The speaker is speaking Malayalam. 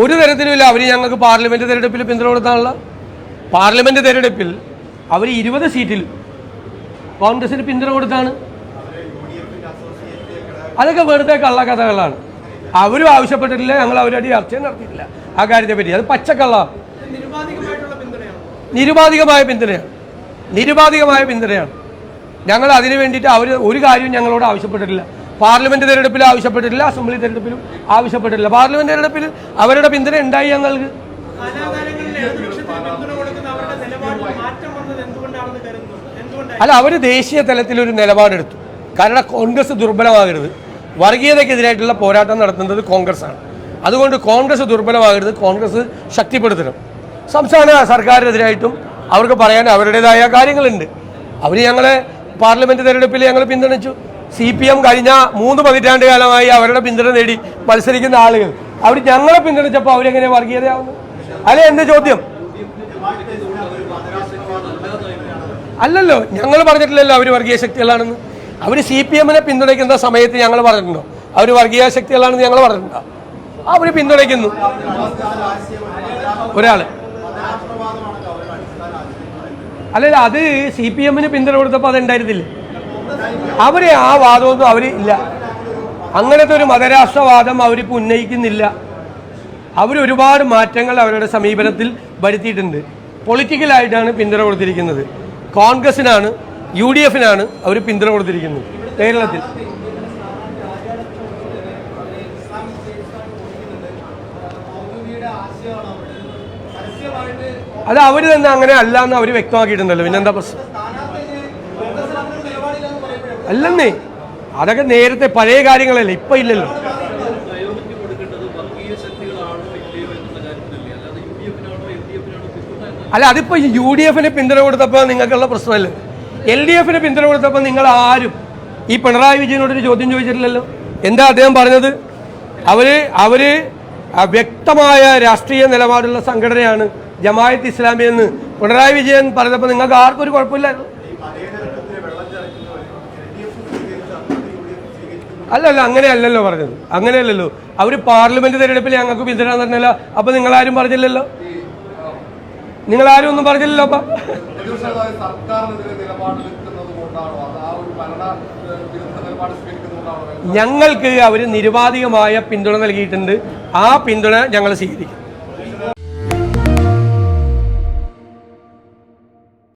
ഒരു തരത്തിലുമില്ല. അവർ ഞങ്ങൾക്ക് പാർലമെന്റ് തെരഞ്ഞെടുപ്പിൽ പിന്തുണ കൊടുത്താനുള്ള പാർലമെന്റ് തെരഞ്ഞെടുപ്പിൽ അവർ ഇരുപത് സീറ്റിൽ കോൺഗ്രസിന് പിന്തുണ കൊടുത്താണ്. അതൊക്കെ വെറുതെ കള്ളക്കഥകളാണ് അവരും ആവശ്യപ്പെട്ടിട്ടില്ല. ഞങ്ങൾ അവരുടെ ചർച്ച നടത്തിയിട്ടില്ല. ആ കാര്യത്തെ പറ്റി അത് പച്ചക്കള്ള നിരുപാധികമായ പിന്തുണയാണ്. നിരുപാധികമായ പിന്തുണയാണ്. ഞങ്ങൾ അതിനു വേണ്ടിയിട്ട് അവർ ഒരു കാര്യവും ഞങ്ങളോട് ആവശ്യപ്പെട്ടിട്ടില്ല. പാർലമെന്റ് തെരഞ്ഞെടുപ്പിൽ ആവശ്യപ്പെട്ടിട്ടില്ല അസംബ്ലി തെരഞ്ഞെടുപ്പിലും ആവശ്യപ്പെട്ടിട്ടില്ല. പാർലമെന്റ് തെരഞ്ഞെടുപ്പിൽ അവരുടെ പിന്തുണ ഉണ്ടായി ഞങ്ങൾക്ക്? അല്ല അവർ ദേശീയ തലത്തിൽ ഒരു നിലപാടെടുത്തു. കാരണം കോൺഗ്രസ് ദുർബലമാകരുത്. വർഗീയതയ്ക്കെതിരായിട്ടുള്ള പോരാട്ടം നടത്തുന്നത് കോൺഗ്രസ് ആണ് അതുകൊണ്ട് കോൺഗ്രസ് ദുർബലമാകരുത് കോൺഗ്രസ് ശക്തിപ്പെടുത്തണം. സംസ്ഥാന സർക്കാരിനെതിരായിട്ടും അവർക്ക് പറയാൻ അവരുടേതായ കാര്യങ്ങളുണ്ട്. അവർ ഞങ്ങളെ പാർലമെന്റ് തെരഞ്ഞെടുപ്പിൽ ഞങ്ങൾ പിന്തുണച്ചു. സി പി എം കഴിഞ്ഞ മൂന്ന് പതിറ്റാണ്ട് കാലമായി അവരുടെ പിന്തുണ നേടി മത്സരിക്കുന്ന ആളുകൾ. അവർ ഞങ്ങളെ പിന്തുണച്ചപ്പോൾ അവരെങ്ങനെ വർഗീയതയാവുന്നു? അല്ലെ എന്റെ ചോദ്യം? അല്ലല്ലോ ഞങ്ങൾ പറഞ്ഞിട്ടില്ലല്ലോ അവർ വർഗീയ ശക്തികളാണെന്ന്. അവർ സി പി എമ്മിനെ പിന്തുണയ്ക്കുന്ന സമയത്ത് ഞങ്ങൾ പറഞ്ഞിട്ടുണ്ടോ? അവർ വർഗീയ ശക്തികളാണെന്ന് ഞങ്ങൾ പറഞ്ഞിട്ടുണ്ടോ? അവർ പിന്തുണയ്ക്കുന്നു. ഒരാൾ. അല്ലല്ല അത് സി പി എമ്മിന് പിന്തുണ കൊടുത്തപ്പോൾ അത് ഉണ്ടായിരുന്നില്ലേ? അവർ ആ വാദമൊന്നും അവർ ഇല്ല. അങ്ങനത്തെ ഒരു മതരാഷ്ട്രവാദം അവരിപ്പോൾ ഉന്നയിക്കുന്നില്ല. അവർ ഒരുപാട് മാറ്റങ്ങൾ അവരുടെ സമീപനത്തിൽ വരുത്തിയിട്ടുണ്ട്. പൊളിറ്റിക്കലായിട്ടാണ് പിന്തുണ കൊടുത്തിരിക്കുന്നത്. കോൺഗ്രസിനാണ് യു ഡി എഫിനാണ് അവർ പിന്തുണ കൊടുത്തിരിക്കുന്നത്. കേരളത്തിൽ. അത് അവർ തന്നെ അങ്ങനെ അല്ല എന്ന് അവർ വ്യക്തമാക്കിയിട്ടുണ്ടല്ലോ. പിന്നെന്താ പ്രശ്നം? അല്ലെന്നേ അതൊക്കെ നേരത്തെ പഴയ കാര്യങ്ങളല്ലേ ഇപ്പൊ ഇല്ലല്ലോ. അല്ല അതിപ്പോ യു ഡി എഫിന് പിന്തുണ കൊടുത്തപ്പോൾ നിങ്ങൾക്കുള്ള പ്രശ്നമല്ലേ? എൽ ഡി എഫിന് പിന്തുണ കൊടുത്തപ്പോൾ നിങ്ങൾ ആരും ഈ പിണറായി വിജയനോട് ഒരു ചോദ്യം ചോദിച്ചിട്ടില്ലല്ലോ? എന്താ അദ്ദേഹം പറഞ്ഞത്? അവർ അവർ വ്യക്തമായ രാഷ്ട്രീയ നിലപാടുള്ള സംഘടനയാണ് ജമായത്ത് ഇസ്ലാമി എന്ന് പിണറായി വിജയൻ പറഞ്ഞപ്പോൾ നിങ്ങൾക്ക് ആർക്കും ഒരു കുഴപ്പമില്ലായിരുന്നു. അല്ലല്ല അങ്ങനെയല്ലല്ലോ പറഞ്ഞത്. അങ്ങനെയല്ലല്ലോ. അവർ പാർലമെന്റ് തെരഞ്ഞെടുപ്പിൽ ഞങ്ങൾക്ക് പിന്തുണ തന്നല്ല. അപ്പൊ നിങ്ങൾ ആരും പറഞ്ഞില്ലല്ലോ? നിങ്ങൾ ആരും ഒന്നും പറഞ്ഞില്ലല്ലോ അപ്പൊ? ഞങ്ങൾക്ക് അവർ നിരുപാധികമായ പിന്തുണ നൽകിയിട്ടുണ്ട്. ആ പിന്തുണ ഞങ്ങൾ സ്വീകരിക്കും.